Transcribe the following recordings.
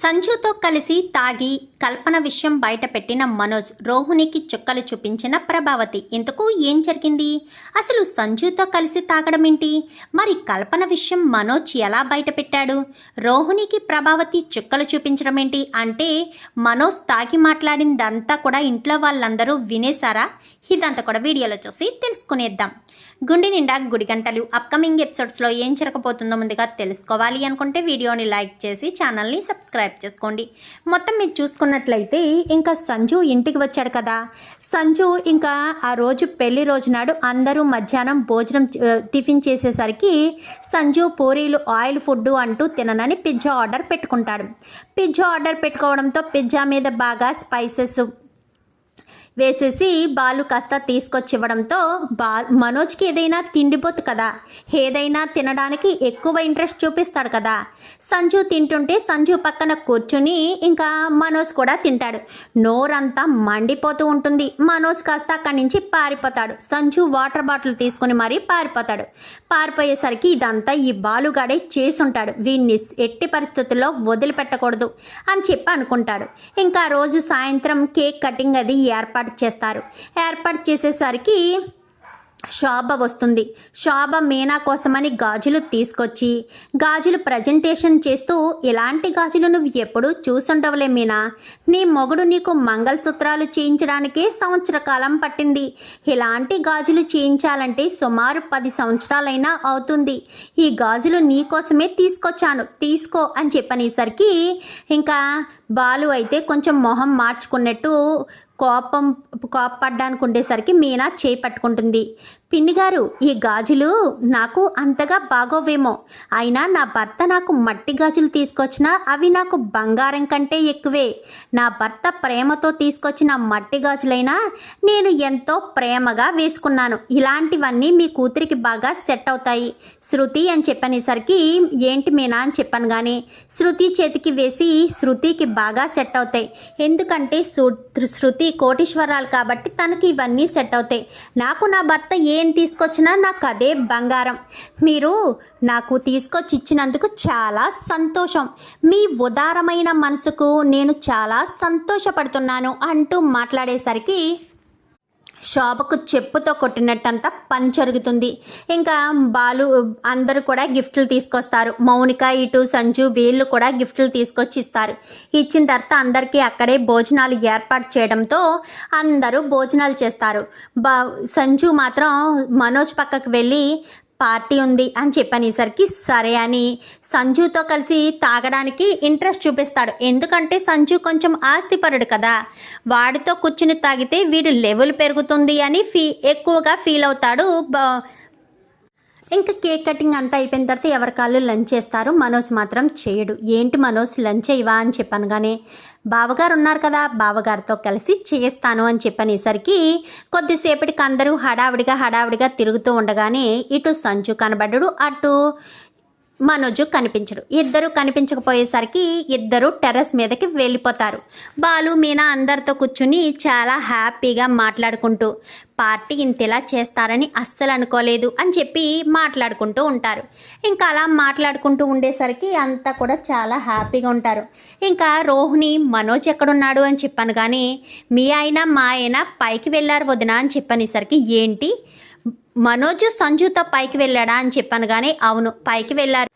సంజుతో కలిసి తాగి కల్పన విషయం బయటపెట్టిన మనోజ్ రోహిణికి చుక్కలు చూపించిన ప్రభావతి. ఇంతకు ఏం జరిగింది? అసలు సంజుతో కలిసి తాగడం ఏంటి? మరి కల్పన విషయం మనోజ్ ఎలా బయట పెట్టాడు రోహిణికి ప్రభావతి చుక్కలు చూపించడం ఏంటి? అంటే మనోజ్ తాగి మాట్లాడిందంతా కూడా ఇంట్లో వాళ్ళందరూ వినేశారా? ఇదంతా కూడా వీడియోలో చూసి తెలుసుకునేద్దాం. గుండి నిండా గుడి గంటలు. అప్కమింగ్ ఎపిసోడ్స్లో ఏం జరగబోతుందో ముందుగా తెలుసుకోవాలి అనుకుంటే వీడియోని లైక్ చేసి ఛానల్ని సబ్స్క్రైబ్ చేసుకోండి. మొత్తం మీరు చూసుకున్నట్లయితే ఇంకా సంజు ఇంటికి వచ్చాడు కదా. సంజు ఇంకా ఆ రోజు పెళ్ళి రోజు నాడు అందరూ మధ్యాహ్నం భోజనం టిఫిన్ చేసేసరికి సంజు పూరీలు ఆయిల్ ఫుడ్ అంటూ తిననని పిజ్జా ఆర్డర్ పెట్టుకుంటాడు. పిజ్జా ఆర్డర్ పెట్టుకోవడంతో పిజ్జా మీద బాగా స్పైసెస్ వేసేసి బాలు కాస్త తీసుకొచ్చి ఇవ్వడంతో బా మనోజ్కి ఏదైనా తిండిపోతు కదా. ఏదైనా తినడానికి ఎక్కువ ఇంట్రెస్ట్ చూపిస్తాడు కదా. సంజు తింటుంటే సంజు పక్కన కూర్చుని ఇంకా మనోజ్ కూడా తింటాడు. నోరంతా మండిపోతూ ఉంటుంది. మనోజ్ కాస్త అక్కడి నుంచి పారిపోతాడు. సంజు వాటర్ బాటిల్ తీసుకుని మరీ పారిపోతాడు. పారిపోయేసరికి ఇదంతా ఈ బాలుగాడే చేసుంటాడు వీడిని ఎట్టి పరిస్థితుల్లో వదిలిపెట్టకూడదు అని చెప్పి అనుకుంటాడు. ఇంకా రోజు సాయంత్రం కేక్ కటింగ్ అది ఏర్పాటు చేస్తారు. ఏర్పాటు చేసేసరికి శోభ వస్తుంది. శోభ మీనా కోసమని గాజులు తీసుకొచ్చి గాజులు ప్రజెంటేషన్ చేస్తూ ఇలాంటి గాజులు నువ్వు ఎప్పుడూ చూసుండవలే మీనా. నీ మొగుడు నీకు మంగళసూత్రాలు చేయించడానికే సంవత్సర కాలం పట్టింది. ఇలాంటి గాజులు చేయించాలంటే సుమారు పది సంవత్సరాలైనా అవుతుంది. ఈ గాజులు నీ కోసమే తీసుకొచ్చాను. తీసుకో అని చెప్పనేసరికి ఇంకా బాలు అయితే కొంచెం మొహం మార్చుకున్నట్టు కోపం కోపపడ్డానికి ఉండేసరికి మీనా చేయి పట్టుకుంటుంది. పిన్ని గారు ఈ గాజులు నాకు అంతగా బాగోవేమో. అయినా నా భర్త నాకు మట్టి గాజులు తీసుకొచ్చినా అవి నాకు బంగారం కంటే ఎక్కువే. నా భర్త ప్రేమతో తీసుకొచ్చిన మట్టి గాజులైనా నేను ఎంతో ప్రేమగా వేసుకున్నాను. ఇలాంటివన్నీ మీ కూతురికి బాగా సెట్ అవుతాయి. శృతి అని చెప్పనేసరికి ఏంటి మీనా అని చెప్పాను కానీ శృతి చేతికి వేసి శృతికి బాగా సెట్ అవుతాయి. ఎందుకంటే శృతి కోటీశ్వరాలు కాబట్టి తనకి ఇవన్నీ సెట్ అవుతాయి. నాకు నా భర్త ఏ తీసుకొచ్చినా నాకు అదే బంగారం. మీరు నాకు తీసుకొచ్చి ఇచ్చినందుకు చాలా సంతోషం. మీ ఉదారమైన మనసుకు నేను చాలా సంతోషపడుతున్నాను అంటూ మాట్లాడేసరికి శోభకు చెప్పుతో కొట్టినట్టంతా పని జరుగుతుంది. ఇంకా బాలు అందరూ కూడా గిఫ్ట్లు తీసుకొస్తారు. మౌనిక ఇటు సంజు వీళ్ళు కూడా గిఫ్ట్లు తీసుకొచ్చి ఇస్తారు. ఇచ్చిన తర్వాత అందరికీ అక్కడే భోజనాలు ఏర్పాటు చేయడంతో అందరూ భోజనాలు చేస్తారు. బా సంజు మాత్రం మనోజ్ పక్కకు వెళ్ళి పార్టీ ఉంది అని చెప్పనేసరికి సరే అని సంజుతో కలిసి తాగడానికి ఇంట్రెస్ట్ చూపిస్తాడు. ఎందుకంటే సంజు కొంచెం ఆస్తిపరుడు కదా. వాడితో కూర్చుని తాగితే వీడు లెవెల్ పెరుగుతుంది అని ఫీ ఎక్కువగా ఫీల్ అవుతాడు బ- ఇంకా కేక్ కటింగ్ అంతా అయిపోయిన తర్వాత ఎవరి కాళ్ళు లంచ్ చేస్తారు? మనోజ్ మాత్రం చేయడు. ఏంటి మనోజ్ లంచ్ ఇవా అని చెప్పాను కానీ బావగారు ఉన్నారు కదా బావగారితో కలిసి చేస్తాను అని చెప్పనేసరికి కొద్దిసేపటికి అందరూ హడావిడిగా హడావిడిగా తిరుగుతూ ఉండగానే ఇటు సంచు కనబడ్డాడు అటు మనోజు కనిపించడు. ఇద్దరు కనిపించకపోయేసరికి ఇద్దరు టెర్రస్ మీదకి వెళ్ళిపోతారు. బాలు మీనా అందరితో కూర్చుని చాలా హ్యాపీగా మాట్లాడుకుంటూ పార్టీ ఇంతలా చేస్తారని అస్సలు అనుకోలేదు అని చెప్పి మాట్లాడుకుంటూ ఉంటారు. ఇంకా అలా మాట్లాడుకుంటూ ఉండేసరికి అంతా కూడా చాలా హ్యాపీగా ఉంటారు. ఇంకా రోహిణి మనోజ్ ఎక్కడున్నాడు అని చెప్పాను కానీ మీ ఆయన మా ఆయన పైకి వెళ్ళారు వదిన అని చెప్పనేసరికి ఏంటి? మనోజ్ సంజుతో పైకి వెళ్ళాడా అని చెప్పాను కానీ అవును పైకి వెళ్ళారు.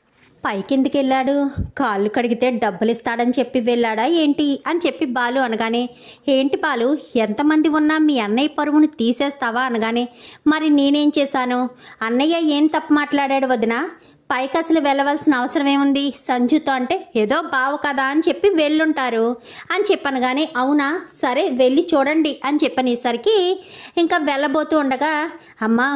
పైకెందుకు వెళ్ళాడు కాళ్ళు కడిగితే డబ్బులు ఇస్తాడని చెప్పి వెళ్ళాడా ఏంటి? అని చెప్పి బాలు అనగానే ఏంటి బాలు ఎంతమంది ఉన్నా మీ అన్నయ్య పరువును తీసేస్తావా? అనగానే మరి నేనేం చేశాను? అన్నయ్య ఏం తప్పు మాట్లాడాడు వదిన? పైకి అసలు వెళ్ళవలసిన అవసరం ఏముంది? సంజుతో అంటే ఏదో బావు కదా అని చెప్పి వెళ్ళుంటారు. అని చెప్పాను కానీ అవునా? సరే వెళ్ళి చూడండి. అని చెప్పనేసరికి ఇంకా వెళ్ళబోతూ ఉండగా అమ్మా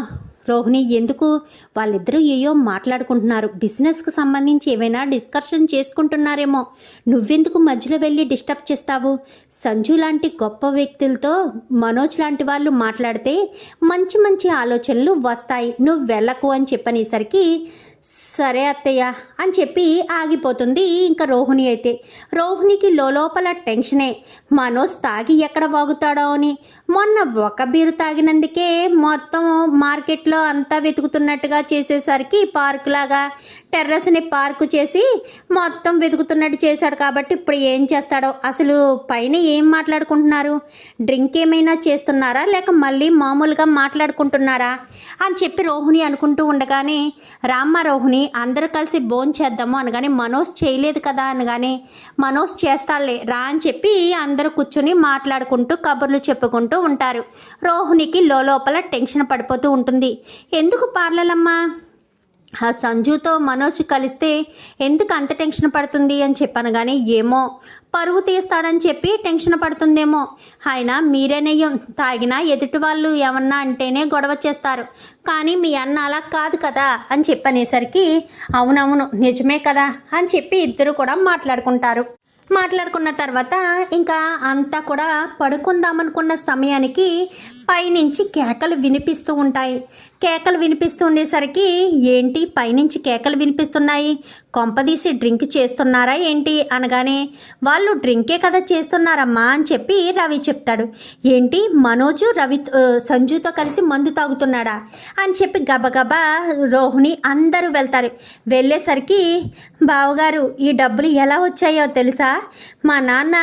రోహిణి ఎందుకు? వాళ్ళిద్దరూ ఏయో మాట్లాడుకుంటున్నారు. బిజినెస్కి సంబంధించి ఏమైనా డిస్కషన్ చేసుకుంటున్నారేమో. నువ్వెందుకు మధ్యలో వెళ్ళి డిస్టర్బ్ చేస్తావు? సంజు లాంటి గొప్ప వ్యక్తులతో మనోజ్ లాంటి వాళ్ళు మాట్లాడితే మంచి మంచి ఆలోచనలు వస్తాయి. నువ్వు వెళ్ళకు అని చెప్పనేసరికి సరే అత్తయ్య అని చెప్పి ఆగిపోతుంది ఇంకా రోహిణి అయితే. రోహిణికి లోపల టెన్షనే. మనోజ్ తాగి ఎక్కడ వాగుతాడో అని. మొన్న ఒక బీరు తాగినందుకే మొత్తం మార్కెట్లో అంతా వెతుకుతున్నట్టుగా చేసేసరికి పార్క్ లాగా టెర్రస్ని పార్కు చేసి మొత్తం వెతుకుతున్నట్టు చేశాడు కాబట్టి ఇప్పుడు ఏం చేస్తాడో? అసలు పైన ఏం మాట్లాడుకుంటున్నారు? డ్రింక్ ఏమైనా చేస్తున్నారా? లేక మళ్ళీ మామూలుగా మాట్లాడుకుంటున్నారా? అని చెప్పి రోహిణి అనుకుంటూ ఉండగానే రామ్మ రోహిణి అందరూ కలిసి భోజనం చేద్దాము అనగానే మనోజ్ చేయలేదు కదా అనగానే మనోజ్ చేస్తాడులే రా అని చెప్పి అందరూ కూర్చొని మాట్లాడుకుంటూ కబుర్లు చెప్పుకుంటూ ఉంటారు. రోహిణికి లోపల టెన్షన్ పడిపోతూ ఉంటుంది. ఎందుకు పార్లలమ్మా? ఆ సంజుతో మనోజ్ కలిస్తే ఎందుకు అంత టెన్షన్ పడుతుంది అని చెప్పాను కానీ ఏమో పరువు తీస్తాడని చెప్పి టెన్షన్ పడుతుందేమో. ఆయన మీరేనయ్యం తాగినా ఎదుటి వాళ్ళు ఏమన్నా అంటేనే గొడవ చేస్తారు. కానీ మీ అన్న అలా కాదు కదా అని చెప్పనేసరికి అవునవును నిజమే కదా అని చెప్పి ఇద్దరు కూడా మాట్లాడుకుంటారు. మాట్లాడుకున్న తర్వాత ఇంకా అంతా కూడా పడుకుందామనుకున్న సమయానికి పైనుంచి కేకలు వినిపిస్తూ ఉంటాయి. కేకలు వినిపిస్తూ ఉండేసరికి ఏంటి? పైనుంచి కేకలు వినిపిస్తున్నాయి? కొంపదీసి డ్రింక్ చేస్తున్నారా ఏంటి? అనగానే వాళ్ళు డ్రింకే కదా చేస్తున్నారమ్మా అని చెప్పి రవి చెప్తాడు. ఏంటి? మనోజు రవి సంజుతో కలిసి మందు తాగుతున్నాడా? అని చెప్పి గబగబా రోహిణి అందరూ వెళ్తారు. వెళ్ళేసరికి బావగారు ఈ డబ్బులు ఎలా వచ్చాయో తెలుసా? మా నాన్న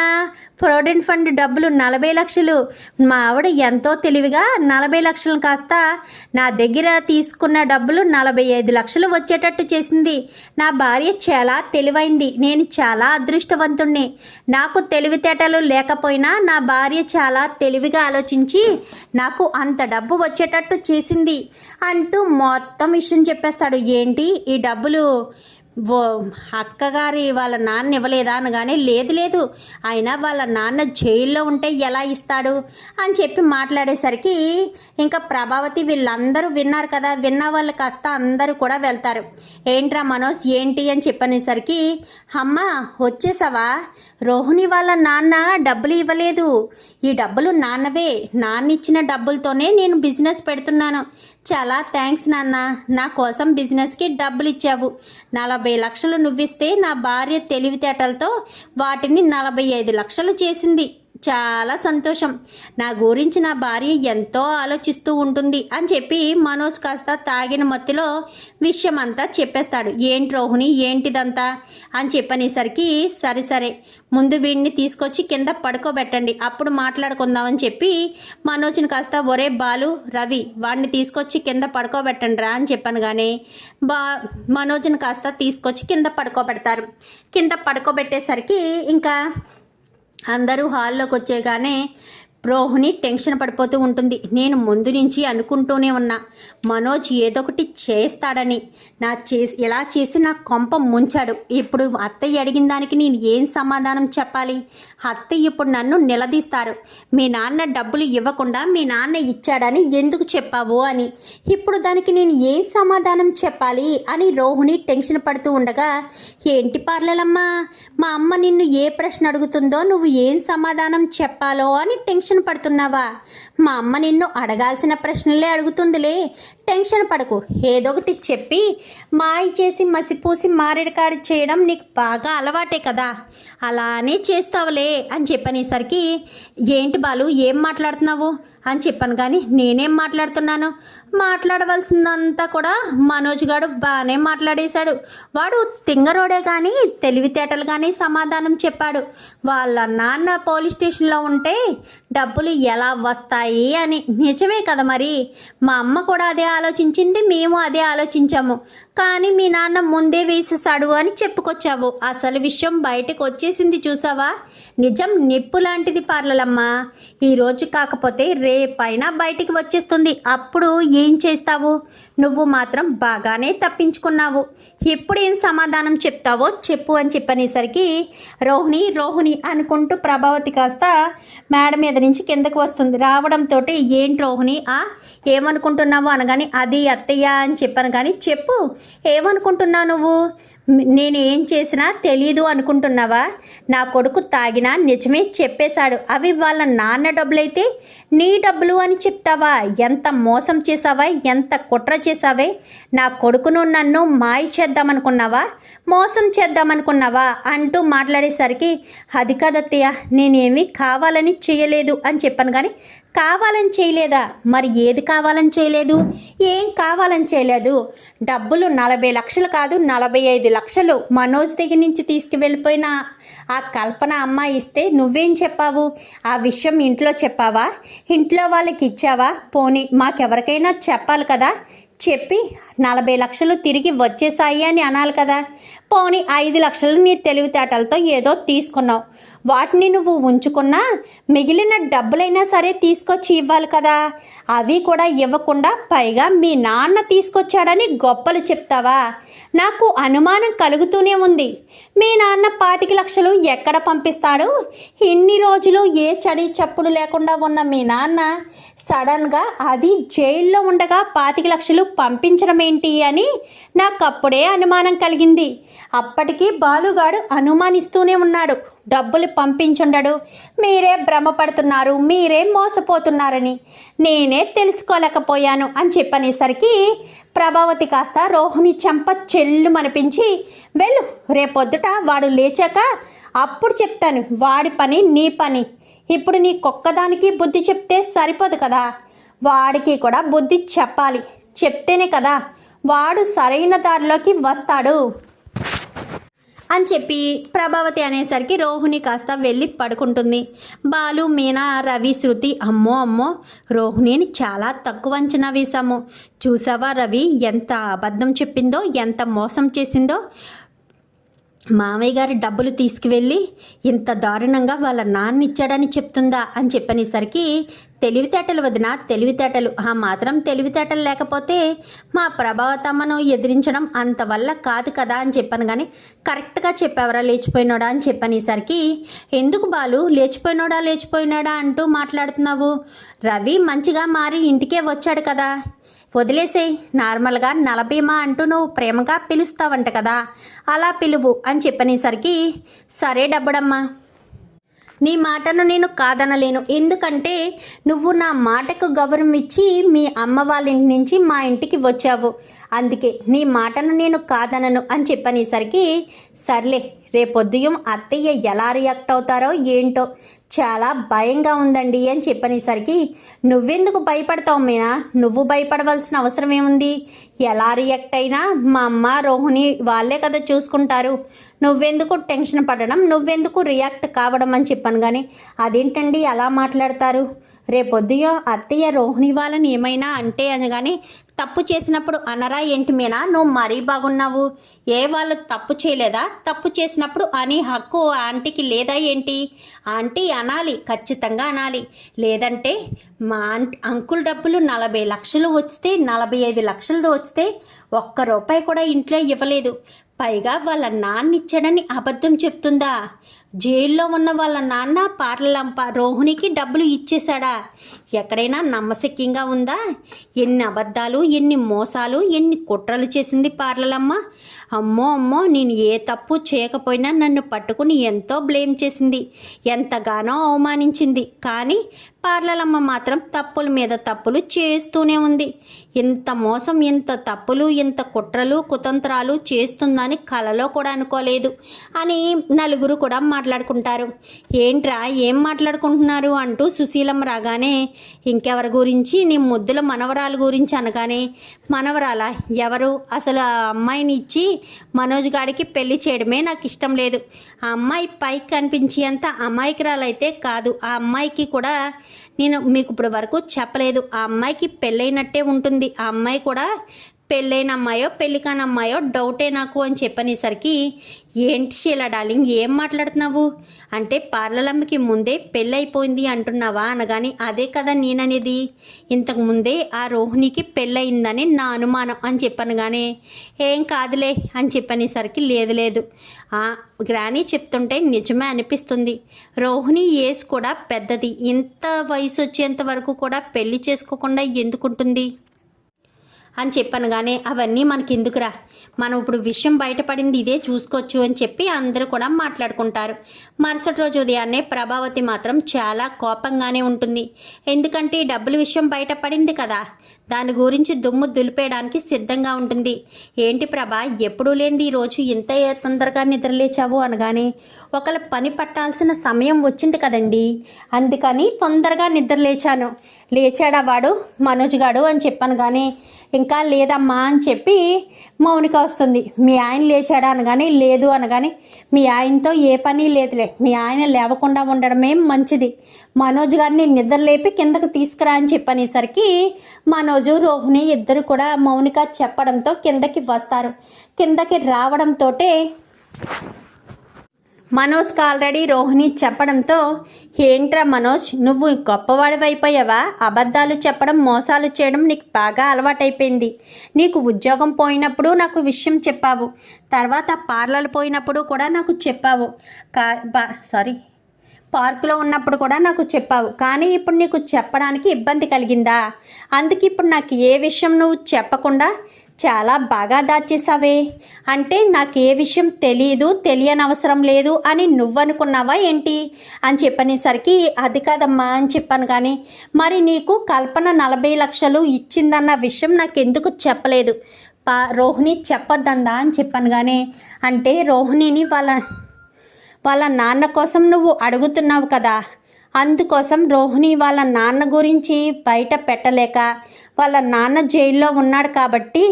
ప్రొవిడెంట్ ఫండ్ డబ్బులు నలభై లక్షలు. మా ఆవిడ ఎంతో తెలివిగా నలభై లక్షలు కాస్త నా దగ్గర తీసుకున్న డబ్బులు నలభై ఐదు లక్షలు వచ్చేటట్టు చేసింది. నా భార్య చాలా తెలివైంది. నేను చాలా అదృష్టవంతుణ్ణి. నాకు తెలివితేటలు లేకపోయినా నా భార్య చాలా తెలివిగా ఆలోచించి నాకు అంత డబ్బు వచ్చేటట్టు చేసింది. అంటూ మొత్తం విషయం చెప్పేస్తాడు. ఏంటి? ఈ డబ్బులు ఓ అక్కగారి వాళ్ళ నాన్న ఇవ్వలేదా అనగానే లేదు లేదు అయినా వాళ్ళ నాన్న జైల్లో ఉంటే ఎలా ఇస్తాడు? అని చెప్పి మాట్లాడేసరికి ఇంకా ప్రభావతి వీళ్ళందరూ విన్నారు కదా విన్న వాళ్ళు కాస్త అందరూ కూడా వెళ్తారు. ఏంట్రా మనోజ్ ఏంటి? అని చెప్పనేసరికి అమ్మ వచ్చేసావా? రోహిణి వాళ్ళ నాన్న డబ్బులు ఇవ్వలేదు. ఈ డబ్బులు నాన్నవే. నాన్న ఇచ్చిన డబ్బులతోనే నేను బిజినెస్ పెడుతున్నాను. చాలా థ్యాంక్స్ నాన్న. నా కోసం బిజినెస్కి డబ్బులు ఇచ్చావు. నలభై లక్షలు నువ్విస్తే నా భార్య తెలివితేటలతో వాటిని నలభై ఐదు లక్షలు చేసింది. చాలా సంతోషం. నా గురించి నా భార్య ఎంతో ఆలోచిస్తూ ఉంటుంది అని చెప్పి మనోజ్ కాస్త తాగిన మత్తులో విషయం అంతా చెప్పేస్తాడు. ఏంటి రోహిణి ఏంటిదంతా? అని చెప్పనేసరికి సరే సరే ముందు వీడిని తీసుకొచ్చి కింద పడుకోబెట్టండి. అప్పుడు మాట్లాడుకుందామని చెప్పి మనోజ్ని కాస్త ఒరే బాలు రవి వాడిని తీసుకొచ్చి కింద పడుకోబెట్టండి రా అని చెప్పాను కానీ బా మనోజ్ని కాస్త తీసుకొచ్చి కింద పడుకోబెడతారు. కింద పడుకోబెట్టేసరికి ఇంకా అందరూ హాల్లోకి వచ్చేగానే రోహిణి టెన్షన్ పడిపోతూ ఉంటుంది. నేను ముందు నుంచి అనుకుంటూనే ఉన్నా. మనోజ్ ఏదొకటి చేస్తాడని. నా చేసి ఎలా చేసి నా కొంప ముంచాడు. ఇప్పుడు అత్తయ్య అడిగిన దానికి నేను ఏం సమాధానం చెప్పాలి? అత్తయ్య ఇప్పుడు నన్ను నిలదీస్తారు. మీ నాన్న డబ్బులు ఇవ్వకుండా మీ నాన్న ఇచ్చాడని ఎందుకు చెప్పావు అని. ఇప్పుడు దానికి నేను ఏం సమాధానం చెప్పాలి అని రోహిణి టెన్షన్ పడుతూ ఉండగా ఏంటి పార్లలమ్మా? మా అమ్మ నిన్ను ఏ ప్రశ్న అడుగుతుందో నువ్వు ఏం సమాధానం చెప్పాలో అని టెన్షన్ టెన్షన్ పడుతున్నావా? మా అమ్మ నిన్ను అడగాల్సిన ప్రశ్నలే అడుగుతుందిలే. టెన్షన్ పడకు. ఏదొకటి చెప్పి మాయి చేసి మసిపూసి మారేడుకాడి చేయడం నీకు బాగా అలవాటే కదా. అలానే చేస్తావులే అని చెప్పనేసరికి ఏంటి బాలు ఏం మాట్లాడుతున్నావు? అని చెప్పాను కానీ నేనేం మాట్లాడుతున్నాను? మాట్లాడవలసిందంతా కూడా మనోజ్ గారు బాగానే మాట్లాడేశాడు. వాడు తింగరోడే కానీ తెలివితేటలు కానీ సమాధానం చెప్పాడు. వాళ్ళ నాన్న పోలీస్ స్టేషన్లో ఉంటే డబ్బులు ఎలా వస్తాయి అని. నిజమే కదా మరి? మా అమ్మ కూడా అదే ఆలోచించింది మేము అదే ఆలోచించాము. కానీ మీ నాన్న ముందే వేసేసాడు అని చెప్పుకొచ్చావు. అసలు విషయం బయటకు వచ్చేసింది చూసావా? నిజం నిప్పు లాంటిది పార్లలమ్మా. ఈరోజు కాకపోతే రేపైనా బయటికి వచ్చేస్తుంది. అప్పుడు ఏం చేస్తావు? నువ్వు మాత్రం బాగానే తప్పించుకున్నావు. ఎప్పుడు ఏం సమాధానం చెప్తావో చెప్పు అని చెప్పనేసరికి రోహిణి రోహిణి అనుకుంటూ ప్రభావతి కాస్త మేడ మీద నుంచి కిందకు వస్తుంది. రావడంతో ఏంటి రోహిణి? ఆ ఏమనుకుంటున్నావు అనగాని అది అత్తయ్య అని చెప్పాను కానీ చెప్పు. ఏమనుకుంటున్నావు నువ్వు? నేను ఏం చేసినా తెలియదు అనుకుంటున్నావా? నా కొడుకు తాగినా నిజమే చెప్పేశాడు. అవి వాళ్ళ నాన్న డబ్బులైతే నీ డబ్బులు అని చెప్తావా? ఎంత మోసం చేసావా ఎంత కుట్ర చేసావే నా కొడుకును నన్ను మాయ చేద్దామనుకున్నావా? మోసం చేద్దామనుకున్నావా? అంటూ మాట్లాడేసరికి అది కదత్తయ్య నేనేమి కావాలని చేయలేదు అని చెప్పాను కానీ కావాలని చేయలేదా? మరి ఏది కావాలని చేయలేదు? ఏం కావాలని చేయలేదు? డబ్బులు నలభై లక్షలు కాదు నలభై ఐదు లక్షలు మనోజ్ దగ్గర నుంచి తీసుకువెళ్ళిపోయిన ఆ కల్పన అమ్మాయి ఇస్తే నువ్వేం చెప్పావు? ఆ విషయం ఇంట్లో చెప్పావా? ఇంట్లో వాళ్ళకి ఇచ్చావా? పోనీ మాకెవరికైనా చెప్పాలి కదా? చెప్పి నలభై లక్షలు తిరిగి వచ్చేసాయి అని అనాలి కదా. పోనీ ఐదు లక్షలు నీ తెలివితేటలతో ఏదో తీసుకున్నావు. వాటిని నువ్వు ఉంచుకున్నా మిగిలిన డబ్బులైనా సరే తీసుకొచ్చి ఇవ్వాలి కదా. అవి కూడా ఇవ్వకుండా పైగా మీ నాన్న తీసుకొచ్చాడని గొప్పలు చెప్తావా? నాకు అనుమానం కలుగుతూనే ఉంది. మీ నాన్న పాతిక లక్షలు ఎక్కడ పంపిస్తాడు? ఇన్ని రోజులు ఏ చడి చప్పుడు లేకుండా ఉన్న మీ నాన్న సడన్గా అది జైల్లో ఉండగా పాతిక లక్షలు పంపించడం ఏంటి అని నాకు అప్పుడే అనుమానం కలిగింది. అప్పటికీ బాలుగాడు అనుమానిస్తూనే ఉన్నాడు. డబ్బులు పంపించుండడు. మీరే భ్రమపడుతున్నారు మీరే మోసపోతున్నారని. నేనే తెలుసుకోలేకపోయాను అని చెప్పనేసరికి ప్రభావతి కాస్త రోహిణి చెంప చెల్లుమనిపించి వెళ్ళు రేపొద్దుట వాడు లేచాక అప్పుడు చెప్తాను వాడి పని నీ పని. ఇప్పుడు నీ కుక్కదానికి బుద్ధి చెప్తే సరిపోదు కదా. వాడికి కూడా బుద్ధి చెప్పాలి చెప్తేనే కదా వాడు సరైన దారిలోకి వస్తాడు. అని చెప్పి ప్రభావతి అనేసరికి రోహిణి కాస్త వెళ్ళి పడుకుంటుంది. బాలు మీనా రవి శృతి అమ్మో అమ్మో రోహిణిని చాలా తక్కువ అంచనా వేశాము. చూసావా రవి ఎంత అబద్ధం చెప్పిందో ఎంత మోసం చేసిందో? మామయ్య గారి డబ్బులు తీసుకువెళ్ళి ఇంత దారుణంగా వాళ్ళ నాన్న ఇచ్చాడని చెప్తుందా అని చెప్పనేసరికి తెలివితేటలు వదిన తెలివితేటలు. ఆ మాత్రం తెలివితేటలు లేకపోతే మా ప్రభావతమ్మను ఎదిరించడం అంత వల్ల కాదు కదా అని చెప్పాను కానీ కరెక్ట్గా చెప్పేవరా లేచిపోయినోడా అని చెప్పనేసరికి ఎందుకు బాలు లేచిపోయినోడా లేచిపోయినాడా అంటూ మాట్లాడుతున్నావు? రవి మంచిగా మారి ఇంటికే వచ్చాడు కదా. వదిలేసేయ్ నార్మల్గా నలభీమా అంటూ నువ్వు ప్రేమగా పిలుస్తావంట కదా. అలా పిలువు అని చెప్పనేసరికి సరే డబ్బడమ్మా. నీ మాటను నేను కాదనలేను. ఎందుకంటే నువ్వు నా మాటకు గౌరవం ఇచ్చి మీ అమ్మ వాళ్ళ ఇంటి నుంచి మా ఇంటికి వచ్చావు. అందుకే నీ మాటను నేను కాదనను అని చెప్పనేసరికి సర్లే రేపొద్దుయం అత్తయ్య ఎలా రియాక్ట్ అవుతారో ఏంటో. చాలా భయంగా ఉందండి అని చెప్పనేసరికి నువ్వెందుకు భయపడతావు మీనా? నువ్వు భయపడవలసిన అవసరం ఏముంది? ఎలా రియాక్ట్ అయినా మా అమ్మ రోహిణి వాళ్ళే కదా చూసుకుంటారు. నువ్వెందుకు టెన్షన్ పడడం? నువ్వెందుకు రియాక్ట్ కావడం? అని చెప్పాను కానీ అదేంటండి అలా మాట్లాడతారు? రేపొద్దుయో అత్తయ్య రోహిణి వాళ్ళని ఏమైనా అంటే అనగానే తప్పు చేసినప్పుడు అనరా ఏంటి మీనా? నువ్వు మరీ బాగున్నావు. ఏ వాళ్ళు తప్పు చేయలేదా? తప్పు చేసినప్పుడు అని హక్కు ఆంటీకి లేదా ఏంటి? ఆంటీ అనాలి ఖచ్చితంగా అనాలి. లేదంటే మా ఆంటీ అంకుల్ డబ్బులు నలభై లక్షలు వస్తే నలభై ఐదు లక్షలు వస్తే ఒక్క రూపాయి కూడా ఇంట్లో ఇవ్వలేదు. పైగా వాళ్ళ నాన్న ఇచ్చాడని అబద్ధం చెప్తుందా? జైల్లో ఉన్న వాళ్ళ నాన్న పార్లలంప రోహిణికి డబ్బులు ఇచ్చేశాడా? ఎక్కడైనా నమ్మశక్యంగా ఉందా? ఎన్ని అబద్ధాలు ఎన్ని మోసాలు ఎన్ని కుట్రలు చేసింది పార్లలమ్మ? అమ్మో అమ్మో నేను ఏ తప్పు చేయకపోయినా నన్ను పట్టుకుని ఎంతో బ్లేమ్ చేసింది ఎంతగానో అవమానించింది. కానీ పార్లలమ్మ మాత్రం తప్పుల మీద తప్పులు చేస్తూనే ఉంది. ఇంత మోసం ఇంత తప్పులు ఇంత కుట్రలు కుతంత్రాలు చేస్తుందని కలలో కూడా అనుకోలేదు. అని నలుగురు కూడా మాట్లాడుకుంటారు? ఏంట్రా ఏం మాట్లాడుకుంటున్నారు? అంటూ సుశీలమ్మ రాగానే ఇంకెవరి గురించి? నీ ముద్దుల మనవరాలు గురించి అనగానే మనవరాల? ఎవరు? అసలు ఆ అమ్మాయిని ఇచ్చి మనోజ్ గాడికి పెళ్ళి చేయడమే నాకు ఇష్టం లేదు. ఆ అమ్మాయి పైకి కనిపించేంత అమాయకురాలైతే కాదు. ఆ అమ్మాయికి కూడా నేను మీకు ఇప్పుడు వరకు చెప్పలేదు. ఆ అమ్మాయికి పెళ్ళైనట్టే ఉంటుంది. ఆ అమ్మాయి కూడా పెళ్ళైన అమ్మాయో పెళ్ళికాని అమ్మాయో డౌటే నాకు అని చెప్పనేసరికి ఏంటి షీలా డార్లింగ్ ఏం మాట్లాడుతున్నావు? అంటే పార్లలమ్మకి ముందే పెళ్ళైపోయింది అంటున్నావా? అనగాని అదే కదా నేననేది. ఇంతకు ముందే ఆ రోహిణికి పెళ్ళయిందని నా అనుమానం అని చెప్పనగానే ఏం కాదులే అని చెప్పనేసరికి లేదు లేదు. ఆ గ్రానీ చెప్తుంటే నిజమే అనిపిస్తుంది. రోహిణి ఏజ్ కూడా పెద్దది. ఇంత వయసు వచ్చేంత వరకు కూడా పెళ్ళి చేసుకోకుండా ఎందుకుంటుంది? అని చెప్పాను కానీ అవన్నీ మనకెందుకురా? మనం ఇప్పుడు విషయం బయటపడింది ఇదే చూసుకోవచ్చు అని చెప్పి అందరూ కూడా మాట్లాడుకుంటారు. మరుసటి రోజు ఉదయాన్నే ప్రభావతి మాత్రం చాలా కోపంగానే ఉంటుంది. ఎందుకంటే డబ్బుల విషయం బయటపడింది కదా. దాని గురించి దుమ్ము దులిపేయడానికి సిద్ధంగా ఉంటుంది. ఏంటి ప్రభా ఎప్పుడూ లేనిది ఈరోజు ఇంత తొందరగా నిద్రలేచావు అనగానే ఒకళ్ళ పని పట్టాల్సిన సమయం వచ్చింది కదండి. అందుకని తొందరగా నిద్ర లేచాను లేచాడా వాడు? మనోజ్ గాడు అని చెప్పాను కానీ ఇంకా లేదమ్మా అని చెప్పి మౌనిక వస్తుంది. మీ ఆయన లేచాడా? అనగానే లేదు అనగానే మీ ఆయనతో ఏ పని లేదులే. మీ ఆయన లేవకుండా ఉండడమే మంచిది. మనోజ్ గారిని నిద్రలేపి కిందకు తీసుకురా అని చెప్పనేసరికి మనోజు రోహిణి ఇద్దరు కూడా మౌనిక చెప్పడంతో కిందకి వస్తారు. కిందకి రావడంతో మనోజ్కి ఆల్రెడీ రోహిణి చెప్పడంతో ఏంట్రా మనోజ్ నువ్వు గొప్పవాడివైపోయావా? అబద్ధాలు చెప్పడం మోసాలు చేయడం నీకు బాగా అలవాటైపోయింది. నీకు ఉద్యోగం పోయినప్పుడు నాకు విషయం చెప్పావు. తర్వాత పార్లర్ పోయినప్పుడు కూడా నాకు చెప్పావు. కా బా- సారీ పార్కులో ఉన్నప్పుడు కూడా నాకు చెప్పావు. కానీ ఇప్పుడు నీకు చెప్పడానికి ఇబ్బంది కలిగిందా? అందుకే ఇప్పుడు నాకు ఏ విషయం నువ్వు చెప్పకుండా చాలా బాగా దాచేసావే అంటే నాకు ఏ విషయం తెలియదు తెలియని అవసరం లేదు అని నువ్వనుకున్నావా ఏంటి? అని చెప్పనేసరికి అది కాదమ్మా అని చెప్పాను కానీ మరి నీకు కల్పన నలభై లక్షలు ఇచ్చిందన్న విషయం నాకు ఎందుకు చెప్పలేదు? పా రోహిణి చెప్పొద్దందా అని చెప్పాను కానీ అంటే రోహిణిని వాళ్ళ వాళ్ళ నాన్న కోసం నువ్వు అడుగుతున్నావు కదా. అందుకోసం రోహిణి వాళ్ళ నాన్న గురించి బయట పెట్టలేక వాళ్ళ నాన్న జైల్లో ఉన్నాడు కాబట్టి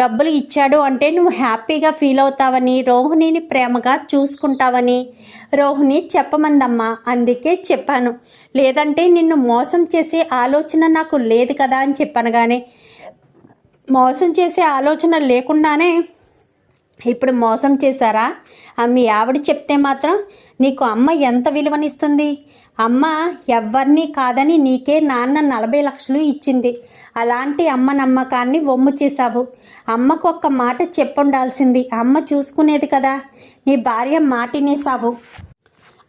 డబ్బులు ఇచ్చాడు అంటే నువ్వు హ్యాపీగా ఫీల్ అవుతావని రోహిణిని ప్రేమగా చూసుకుంటావని రోహిణి చెప్పమందమ్మా అందుకే చెప్పాను. లేదంటే నిన్ను మోసం చేసే ఆలోచన నాకు లేదు కదా అని చెప్పాను కానీ మోసం చేసే ఆలోచన లేకుండానే ఇప్పుడు మోసం చేశారా? ఆ మీ ఆవిడ చెప్తే మాత్రం నీకు అమ్మ ఎంత విలువనిస్తుంది? అమ్మ ఎవరిని కాదని నీకే నాన్న నలభై లక్షలు ఇచ్చింది. అలాంటి అమ్మ నమ్మకాన్ని వమ్ము చేశావు. అమ్మకు ఒక్క మాట చెప్పుండాల్సింది. అమ్మ చూసుకునేది కదా. నీ భార్య మాటినేసావు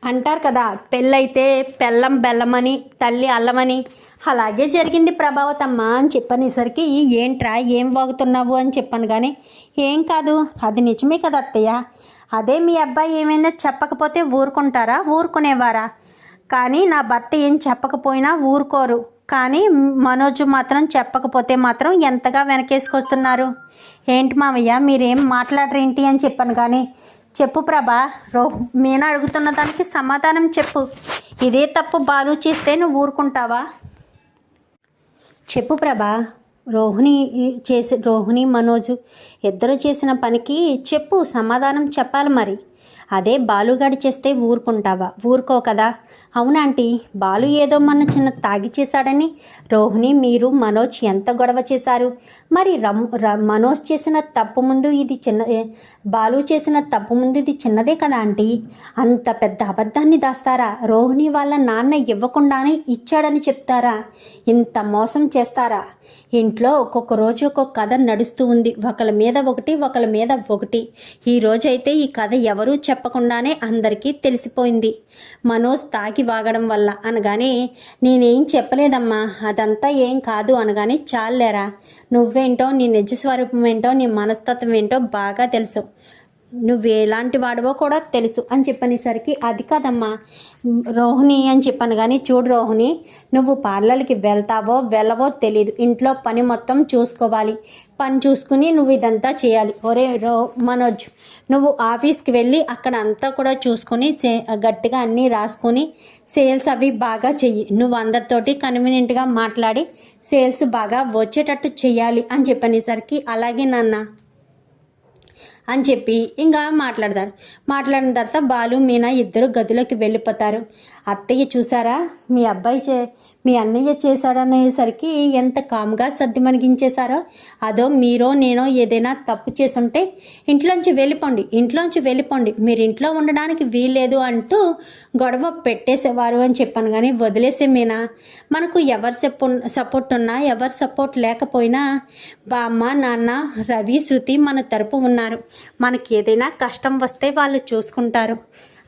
అంటారు కదా పెళ్ళైతే పెళ్ళం బెల్లమని తల్లి అల్లమని. అలాగే జరిగింది ప్రభావతమ్మ అని చెప్పనేసరికి ఏంట్రా ఏం వాగుతున్నావు? అని చెప్పాను కానీ ఏం కాదు అది నిజమే కదా అత్తయ్య. అదే మీ అబ్బాయి ఏమైనా చెప్పకపోతే ఊరుకుంటారా? ఊరుకునేవారా? కానీ నా భర్త ఏం చెప్పకపోయినా ఊరుకోరు. కానీ మనోజు మాత్రం చెప్పకపోతే మాత్రం ఎంతగా వెనకేసుకొస్తున్నారు? ఏంటి మామయ్య మీరేం మాట్లాడరేంటి అని చెప్పాను కానీ చెప్పు ప్రభా రో నేను అడుగుతున్న దానికి సమాధానం చెప్పు. ఇదే తప్పు బాలు చేస్తే నువ్వు ఊరుకుంటావా? చెప్పు ప్రభా రోహిణి చేసి రోహిణి మనోజు ఇద్దరు చేసిన పనికి చెప్పు సమాధానం చెప్పాలి మరి. అదే బాలుగాడి చేస్తే ఊరుకుంటావా? ఊరుకో కదా. అవునాంటీ బాలు ఏదో మన చిన్న తాగి చేశాడని. రోహిణి మీరు మనోజ్ ఎంత గొడవ చేశారు? మరి రమ్ మనోజ్ చేసిన తప్పు ముందు ఇది చిన్న బాలు చేసిన తప్పు ముందు ఇది చిన్నదే కదా ఆంటీ? అంత పెద్ద అబద్ధాన్ని దాస్తారా? రోహిణి వాళ్ళ నాన్న ఇవ్వకుండానే ఇచ్చాడని చెప్తారా? ఇంత మోసం చేస్తారా? ఇంట్లో ఒక్కొక్క రోజు ఒక్కొక్క కథ నడుస్తూ ఉంది. ఒకళ్ళ మీద ఒకటి ఒకళ్ళ మీద ఒకటి. ఈ రోజైతే ఈ కథ ఎవరూ చెప్పకుండానే అందరికీ తెలిసిపోయింది. మనోజ్ తాగి వాగడం వల్ల అనగానే నేనేం చెప్పలేదమ్మా అదంతా ఏం కాదు అనగానే చాలేరా నువ్వేంటో నీ నిజ స్వరూపం ఏంటో నీ మనస్తత్వం ఏంటో బాగా తెలుసు. నువ్వు ఎలాంటి వాడవో కూడా తెలుసు అని చెప్పనేసరికి అది కాదమ్మా రోహిణి అని చెప్పాను కానీ చూడు రోహిణి నువ్వు పార్లర్కి వెళ్తావో వెళ్ళవో తెలియదు ఇంట్లో పని మొత్తం చూసుకోవాలి. పని చూసుకుని నువ్వు ఇదంతా చేయాలి. ఒరే రో మనోజ్ నువ్వు ఆఫీస్కి వెళ్ళి అక్కడ అంతా కూడా చూసుకొని సే గట్టిగా అన్నీ రాసుకొని సేల్స్ అవి బాగా చెయ్యి. నువ్వు అందరితోటి కన్వీనియంట్గా మాట్లాడి సేల్స్ బాగా వచ్చేటట్టు చేయాలి అని చెప్పనేసరికి అలాగే నాన్న అని చెప్పి ఇంకా మాట్లాడతారు మాట్లాడిన తర్వాత బాలు మీనా ఇద్దరు గదిలోకి వెళ్ళిపోతారు. అత్తయ్య చూసారా? మీ అబ్బాయి చే మీ అన్నయ్య చేశాడనేసరికి ఎంత కామ్గా సర్ది మనిగించేశారో అదో మీరో నేనో ఏదైనా తప్పు చేసుంటే ఇంట్లోంచి వెళ్ళిపోండి ఇంట్లోంచి వెళ్ళిపోండి. మీరు ఇంట్లో ఉండడానికి వీల్లేదు అంటూ గొడవ పెట్టేసేవారు అని చెప్పాను కానీ వదిలేసే మీనా? మనకు ఎవరు సపో సపోర్ట్ ఉన్నా ఎవరు సపోర్ట్ లేకపోయినా బామ్మ నాన్న రవి శృతి మన తరపు ఉన్నారు. మనకి ఏదైనా కష్టం వస్తే వాళ్ళు చూసుకుంటారు.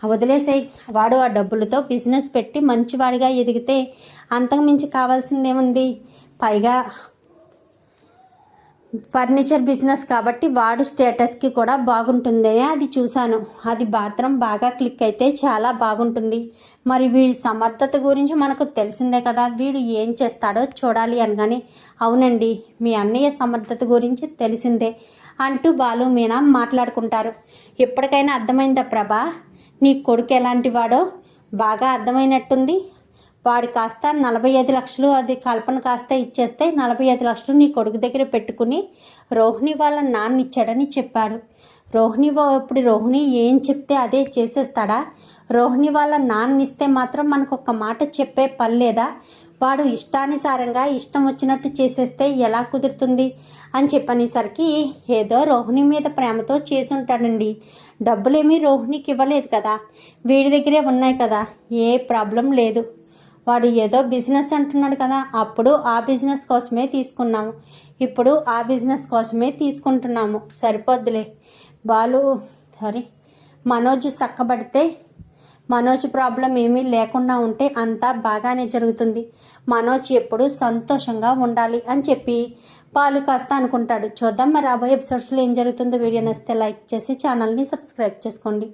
వదిలేసాయి. వాడు ఆ డబ్బులతో బిజినెస్ పెట్టి మంచివాడిగా ఎదిగితే అంతకు మించి కావాల్సిందేముంది? పైగా ఫర్నిచర్ బిజినెస్ కాబట్టి వాడు స్టేటస్కి కూడా బాగుంటుందని అది చూశాను. అది మాత్రం బాగా క్లిక్ అయితే చాలా బాగుంటుంది. మరి వీడి సమర్థత గురించి మనకు తెలిసిందే కదా. వీడు ఏం చేస్తాడో చూడాలి అనగానే అవునండి మీ అన్నయ్య సమర్థత గురించి తెలిసిందే అంటూ బాలు మీనా మాట్లాడుకుంటారు. ఎప్పటికైనా అర్థమైందా ప్రభా? నీ కొడుకు ఎలాంటి వాడో బాగా అర్థమైనట్టుంది. వాడు కాస్త నలభై ఐదు లక్షలు అది కల్పన కాస్త ఇచ్చేస్తే నలభై ఐదు లక్షలు నీ కొడుకు దగ్గర పెట్టుకుని రోహిణి వాళ్ళ నాన్న ఇచ్చాడని చెప్పాడు. రోహిణి వా- ఇప్పుడు రోహిణి ఏం చెప్తే అదే చేసేస్తాడా? రోహిణి వాళ్ళ నాన్న ఇస్తే మాత్రం మనకు ఒక మాట చెప్పే పని లేదా? వాడు ఇష్టానుసారంగా ఇష్టం వచ్చినట్టు చేసేస్తే ఎలా కుదురుతుంది అని చెప్పనేసరికి ఏదో రోహిణి మీద ప్రేమతో చేసుంటాడండి. డబ్బులేమీ రోహిణికి ఇవ్వలేదు కదా. వీడి దగ్గరే ఉన్నాయి కదా. ఏ ప్రాబ్లం లేదు. వాడు ఏదో బిజినెస్ అంటున్నాడు కదా. అప్పుడు ఆ బిజినెస్ కోసమే తీసుకున్నాము. ఇప్పుడు ఆ బిజినెస్ కోసమే తీసుకుంటున్నాము. సరిపోద్దులే. బాలు సారీ మనోజ్ చక్కబడితే మనోజ్ ప్రాబ్లం ఏమీ లేకుండా ఉంటే అంతా బాగానే జరుగుతుంది. మనోజ్ ఎప్పుడు సంతోషంగా ఉండాలి అని చెప్పి పాలు కాస్త అనుకుంటాడు. చూద్దాం మరి రాబోయే ఎపిసోడ్స్లో ఏం జరుగుతుందో వీడియో నచ్చితే లైక్ చేసి ఛానల్ని సబ్స్క్రైబ్ చేసుకోండి.